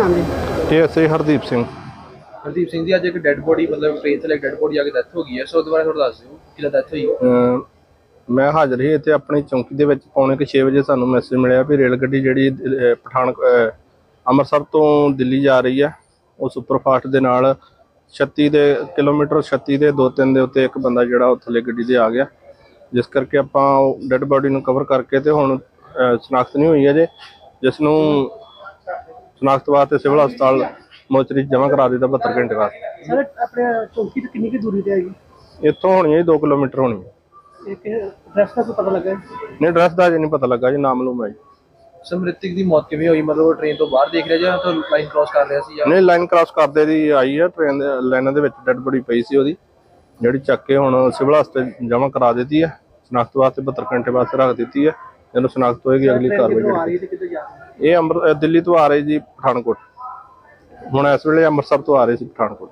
ਇਹ ਐਸਏ ਹਰਦੀਪ ਸਿੰਘ। ਹਰਦੀਪ ਸਿੰਘ ਦੀ ਅੱਜ ਇੱਕ ਡੈੱਡ ਬੋਡੀ ਮਤਲਬ ਟ੍ਰੇਨ ਥੱਲੇ ਡੈੱਡ ਬੋਡੀ ਆ ਕੇ ਡੈਥ ਹੋ ਗਈ ਹੈ। ਸੋ ਉਹਦੇ ਬਾਰੇ ਥੋੜਾ ਦੱਸ ਦਿਓ ਕਿਹਦਾ ਡੈਥ ਹੋਈ? ਅਮ ਮੈਂ ਹਾਜ਼ਰ ਸੀ ਇੱਥੇ ਆਪਣੀ ਚੌਂਕੀ ਦੇ ਵਿੱਚ ਪੌਣੇ ਕੁ 6 ਵਜੇ ਸਾਨੂੰ ਮੈਸੇਜ ਮਿਲਿਆ ਵੀ ਰੇਲ ਗੱਡੀ ਜਿਹੜੀ ਅਹ, ਪਠਾਨ ਅਹ, ਅੰਮ੍ਰਿਤਸਰ ਤੋਂ ਦਿੱਲੀ ਜਾ ਰਹੀ ਹੈ। ਉਹ ਸੁਪਰਫਾਸਟ ਦੇ ਨਾਲ 36 ਦੇ ਕਿਲੋਮੀਟਰ 36 ਦੇ 2-3 ਦੇ ਉੱਤੇ ਇੱਕ ਬੰਦਾ ਜਿਹੜਾ ਉਹ ਥੱਲੇ ਗੱਡੀ ਦੇ ਆ ਗਿਆ। ਜਿਸ ਕਰਕੇ ਆਪਾਂ ਡੈੱਡ ਬੋਡੀ ਨੂੰ ਕਵਰ ਕਰਕੇ ਤੇ ਹੁਣ ਅਹ, ਸ਼ਨਾਖਤ ਨਹੀਂ ਹੋਈ ਅਜੇ। ਜਿਸ ਨੂੰ ਸ਼ਨਾਖਤ ਵਾਸਤੇ ਸਿਵਲ ਹਸਪਤਾਲ ਮੋਚਰੀ ਜਮ੍ਹਾਂ ਕਰਾ ਦਿੱਤਾ 72 ਘੰਟੇ ਵਾਸਤੇ। ਸਰ ਆਪਣੇ ਚੌਂਕੀ ਤੋਂ ਕਿੰਨੀ ਕੁ ਦੂਰੀ ਤੇ ਹੈਗੀ ਇੱਥੋਂ ਹੋਣੀ ਹੈ 2 ਕਿਲੋਮੀਟਰ ਹੋਣੀ ਹੈ। ਇੱਕ ਐਡਰੈਸ ਦਾ ਕੋਈ ਪਤਾ ਲੱਗਾ ਹੈ? ਨਹੀਂ ਐਡਰੈਸ ਦਾ ਅਜੇ ਨਹੀਂ ਪਤਾ ਲੱਗਾ ਜੀ ਨਾਮ ਲੂਮ ਹੈ ਜੀ। ਸਮ੍ਰਿਤਿਕ ਦੀ ਮੌਤ ਕਿਵੇਂ ਹੋਈ? ਮਤਲਬ ਉਹ ਟ੍ਰੇਨ ਤੋਂ ਬਾਹਰ ਦੇਖ ਰਿਹਾ ਜਾਂ ਤਾਂ ਲਾਈਨ ਕ੍ਰਾਸ ਕਰ ਰਿਹਾ ਸੀ ਜਾਂ ਨਹੀਂ ਲਾਈਨ ਕ੍ਰਾਸ ਕਰਦੇ ਦੀ ਆਈ ਹੈ ਟ੍ਰੇਨ ਦੇ ਲਾਈਨਾਂ ਦੇ ਵਿੱਚ ਡੈੱਡ ਬੋਡੀ ਪਈ ਸੀ ਉਹਦੀ। ਜਿਹੜੀ ਚੱਕ ਕੇ ਹੁਣ ਸਿਵਲ ਹਸਪਤਾਲ ਜਮ੍ਹਾਂ ਕਰਾ ਦਿੱਤੀ ਹੈ ਸ਼ਨਾਖਤ ਵਾਸਤੇ 72 ਘੰਟੇ ਵਾਸਤੇ ਰੱਖ ਦਿੱਤੀ ਹੈ। ਜਦੋਂ ਸ਼ਨਾਖਤ ਹੋਏਗੀ ਅਗਲੀ ਕਾਰਵਾਈ ਆ ਰਹੀ ਤੇ ਕਿੱਧਰ ਜਾ ਰਹੀ? ਇਹ ਅੰਮ੍ਰਿਤ ਦਿੱਲੀ ਤੋਂ ਆ ਰਹੇ ਜੀ ਪਠਾਨਕੋਟ। ਹੁਣ ਇਸ ਵੇਲੇ ਅੰਮ੍ਰਿਤਸਰ ਤੋਂ ਆ ਰਹੇ ਸੀ ਪਠਾਨਕੋਟ।